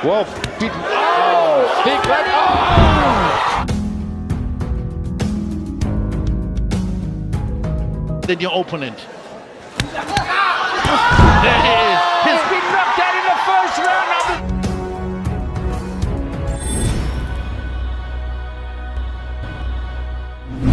Whoa, big, oh, big right, oh! Than your opponent. There he is. He's been knocked out in the first round of the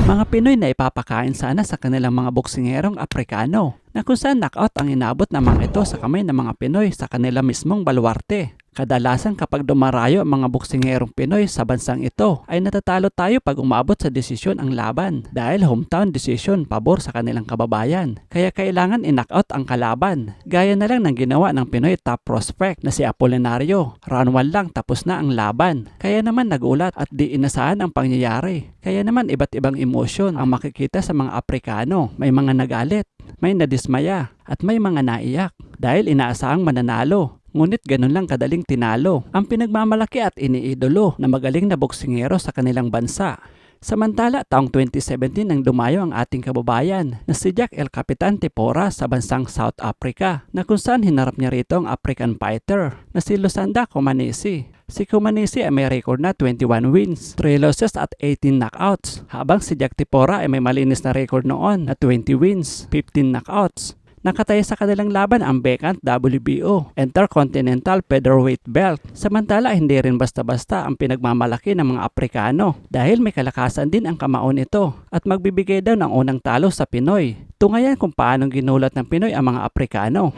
Mga Pinoy na ipapakain sana sa kanilang mga boksingerong Aprikano na kung saan knockout ang inabot ng mga ito sa kamay ng mga Pinoy sa kanila mismong baluarte. Kadalasan kapag dumarayo ang mga boksingerong Pinoy sa bansang ito ay natatalo tayo pag umabot sa desisyon ang laban dahil hometown decision pabor sa kanilang kababayan. Kaya kailangan in-knockout ang kalaban. Gaya na lang ng ginawa ng Pinoy top prospect na si Apolinario. Round 1 lang tapos na ang laban. Kaya naman nagulat at di inasahan ang pangyayari. Kaya naman iba't ibang emosyon ang makikita sa mga Aprikano. May mga nagalit, may nadismaya, at may mga naiyak dahil inaasahang mananalo. Ngunit ganun lang kadaling tinalo ang pinagmamalaki at iniidolo na magaling na boksingero sa kanilang bansa. Samantala, taong 2017 nang dumayo ang ating kababayan na si Jack El Capitan Tipora sa bansang South Africa na kung saan hinarap niya rito ang African fighter na si Lusanda Komanisi. Si Komanisi ay may record na 21 wins, 3 losses at 18 knockouts, habang si Jack Tipora ay may malinis na record noon na 20 wins, 15 knockouts. Nakataya sa kanilang laban ang Vacant WBO Intercontinental Featherweight Belt. Samantala hindi rin basta-basta ang pinagmamalaki ng mga Aprikano dahil may kalakasan din ang kamao nito at magbibigay daw ng unang talo sa Pinoy. Tungayan kung paano ginulat ng Pinoy ang mga Aprikano.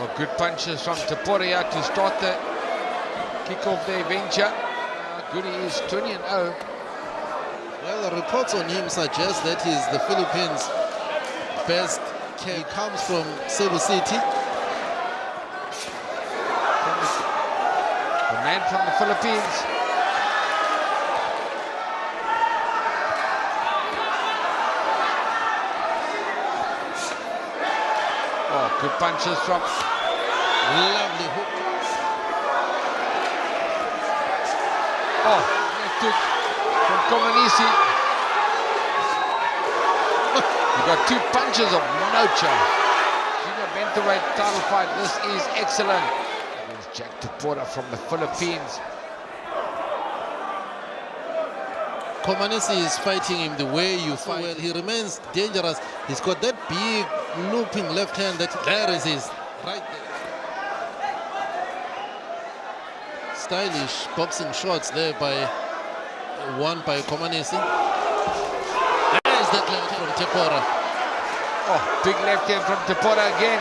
Oh, good punches from Taporia to start the kick off their venture. Uh, Goody is 20 and 0. Well, the reports on him suggest that he's the Philippines' best. He comes from Cebu City. The man from the Philippines. Oh, good punches from Lovely Oh, left hook from Komanisi. you got two punches of no chance. Junior Benthaweight title fight. This is excellent. Against Jack Tuporta from the Philippines. Komanesi is fighting him the way you fight. Well, he remains dangerous. He's got that big looping left hand that there is his right there. Stylish boxing shots there by one by Komanesi. There's that left from Tepora. Oh, big left hand from Tuporta again.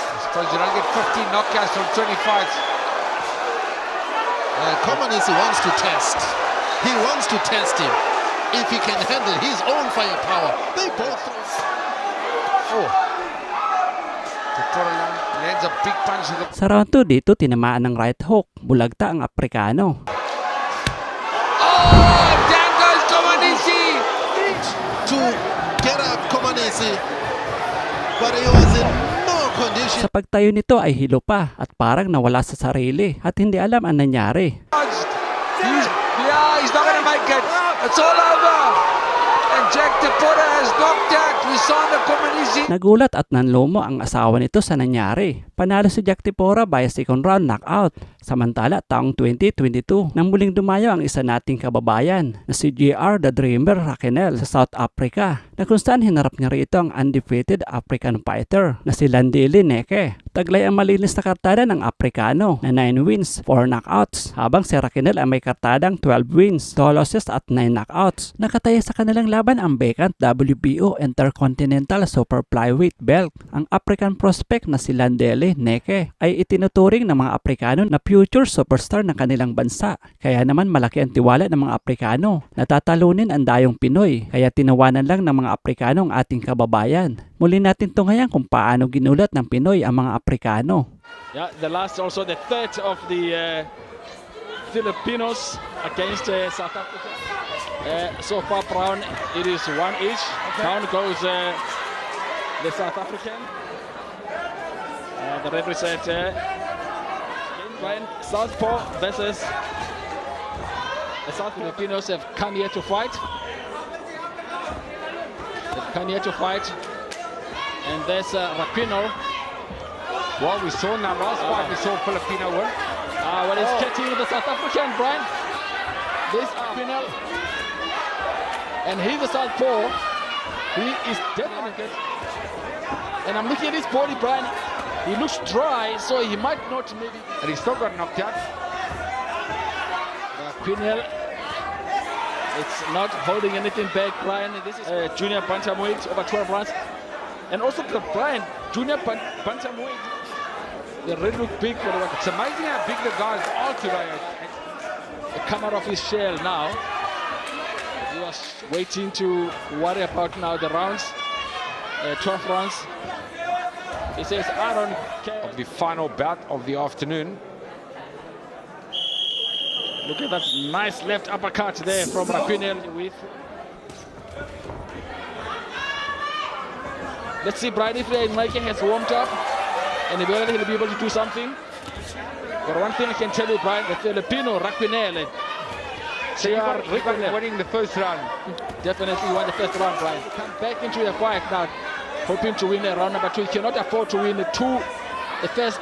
I suppose you don't get 15 knockouts from 20 fights. Uh, Komanesi wants to test. He wants to test him. If he can handle his own firepower. They both. Oh. Tuporta lands a big punch Sa round 2 dito tinamaan ng right hook, bulagta ang Aprikano. Oh, down goes Komanisi. to get up Komanesi. But he was in no condition. Sa pagtayo nito ay hilo pa at parang nawala sa sarili at hindi alam ang nangyari. He's, yeah, he's not to make it. It's all over. And Jack Deporta has knocked Komanisi. Nagulat at nanlumo ang asawa nito sa nangyari. Panalo si Jack Tipora by second round knockout. Samantala, taong 2022, nang muling dumayo ang isa nating kababayan na si JR the Dreamer Raquenel sa South Africa na kung saan hinarap niya rito ang undefeated African fighter na si Landili Neke. Taglay ang malinis na kartada ng Aprikano na 9 wins, 4 knockouts, habang si Raquenel ay may kartadang 12 wins, 2 losses at 9 knockouts. Nakataya sa kanilang laban ang vacant WBO Intercontinental Super Flyweight belt. Ang African prospect na si Landele Neke ay itinuturing ng mga Aprikano na future superstar ng kanilang bansa. Kaya naman malaki ang tiwala ng mga Aprikano. Natatalunin ang dayong Pinoy, kaya tinawanan lang ng mga Aprikano ang ating kababayan. Muli natin tunghayan kung paano ginulat ng Pinoy ang mga Aprikano. Yeah, the last also the third of the uh, Filipinos against uh, South Africa. Uh, so far, Brown, it is one each. Down goes uh, the South African. Uh, the referee said, uh, Southpaw versus the South Filipinos have come here to fight. They've come here to fight. And there's uh, Rapino Well, we saw in our last fight, we saw Filipino win. Ah, well, he's catching the South African, Brian. This Pinel. And he's a southpaw. He is definitely. And I'm looking at his body, Brian. He looks dry, so he might not maybe. And he still got knocked out. Uh, Pinel. It's not holding anything back, Brian. This is uh, junior bantamweight over 12 rounds. And also, the Brian, junior ban- bantamweight. They really look big for the It's amazing how big the guys are today. They come out of his shell now. He was waiting to worry about now the rounds, uh, 12 rounds. He says, I don't care. Of the final bout of the afternoon. Look at that nice left uppercut there from Rapinel with. Let's see, if uh, Mikey has warmed up and if he'll be able to do something. But one thing I can tell you, Brian, the Filipino Rapinel, So you are winning the first round. Definitely won the first round, Brian. Come back into the fight now, hoping to win the round number two. He cannot afford to win the two, the first.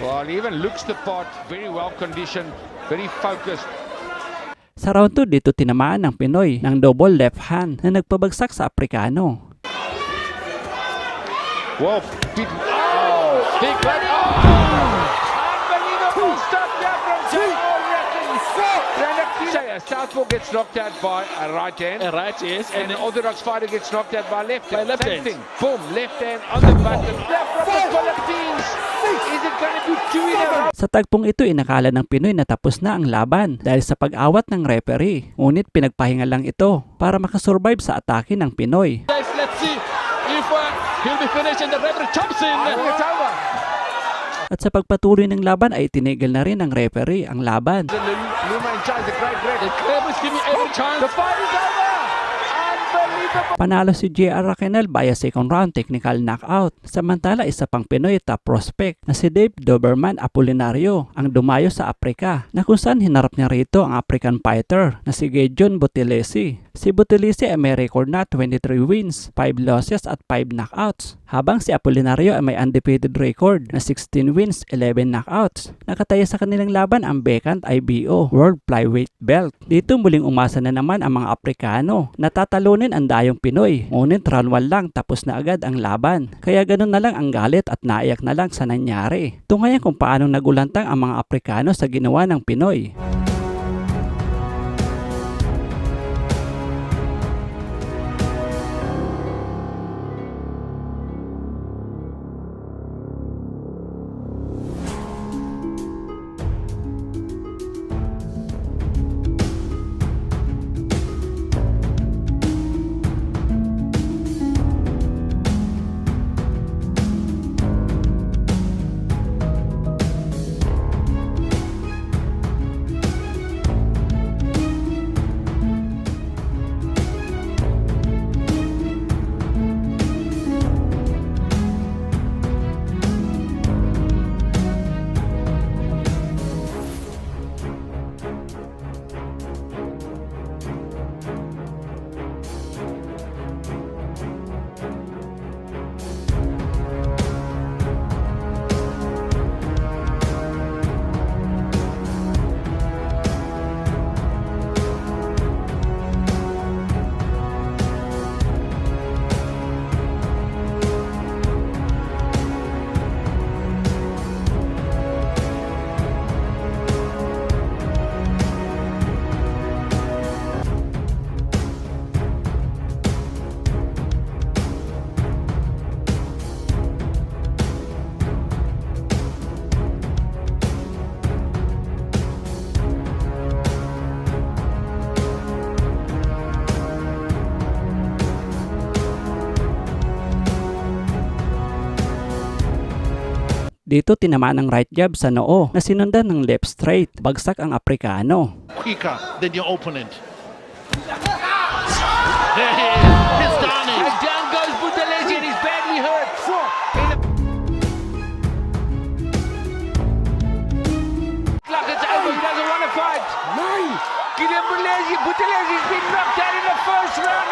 Well, he even looks the part, very well conditioned, very focused. Sa round 2 dito tinamaan ng Pinoy ng double left hand na nagpabagsak sa Aprikano. Well, big, Oh, right. Oh, Southpaw gets knocked out by a right hand. uh, right, yes. And And the then, Orthodox fighter gets knocked out by left By hand. left Same hand. thing. Boom, left hand on the button. Left from the Philippines. Is it going to be two in a row? Sa tagpong ito inakala ng Pinoy na tapos na ang laban dahil sa pag-awat ng referee. Ngunit pinagpahinga lang ito para makasurvive sa atake ng Pinoy. guys, let's see if uh, he'll be finished and the referee jumps in. Think it's over. At sa pagpatuloy ng laban ay tinigil na rin ng referee ang laban. Panalo si JR Raquenel via second round technical knockout. Samantala isa pang Pinoy top prospect na si Dave Doberman Apolinario ang dumayo sa Aprika na kung saan hinarap niya rito ang African fighter na si Gideon Butilesi. Si Butilesi ay may record na 23 wins, 5 losses at 5 knockouts. Habang si Apolinario ay may undefeated record na 16 wins, 11 knockouts. Nakataya sa kanilang laban ang vacant IBO World Flyweight Belt. Dito muling umasa na naman ang mga Aprikano na tatalunin ang dayong Pinoy. Ngunit round 1 lang tapos na agad ang laban. Kaya ganun na lang ang galit at naiyak na lang sa nangyari. Tungayan kung paano nagulantang ang mga Aprikano sa ginawa ng Pinoy. Dito tinamaan ng right jab sa noo na sinundan ng left straight. Bagsak ang Aprikano. quicker than your opponent. There he is.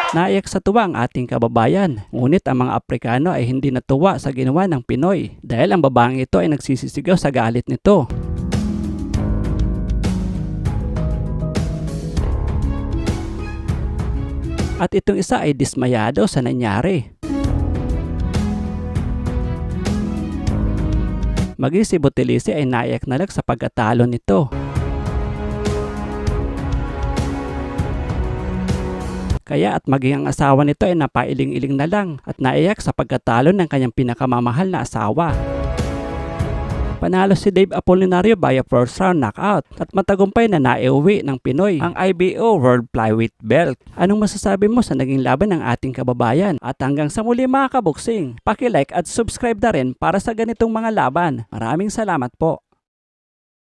Naiyak sa tuwa ang ating kababayan. Ngunit ang mga Aprikano ay hindi natuwa sa ginawa ng Pinoy dahil ang babaeng ito ay nagsisisigaw sa galit nito. At itong isa ay dismayado sa nangyari. Maging si Butilisi ay naiyak na lang sa pagkatalo nito. Kaya at maging ang asawa nito ay napailing-iling na lang at naiyak sa pagkatalo ng kanyang pinakamamahal na asawa. Panalo si Dave Apolinario via first round knockout at matagumpay na naiuwi ng Pinoy ang IBO World Flyweight Belt. Anong masasabi mo sa naging laban ng ating kababayan? At hanggang sa muli mga kabuksing, like at subscribe na rin para sa ganitong mga laban. Maraming salamat po.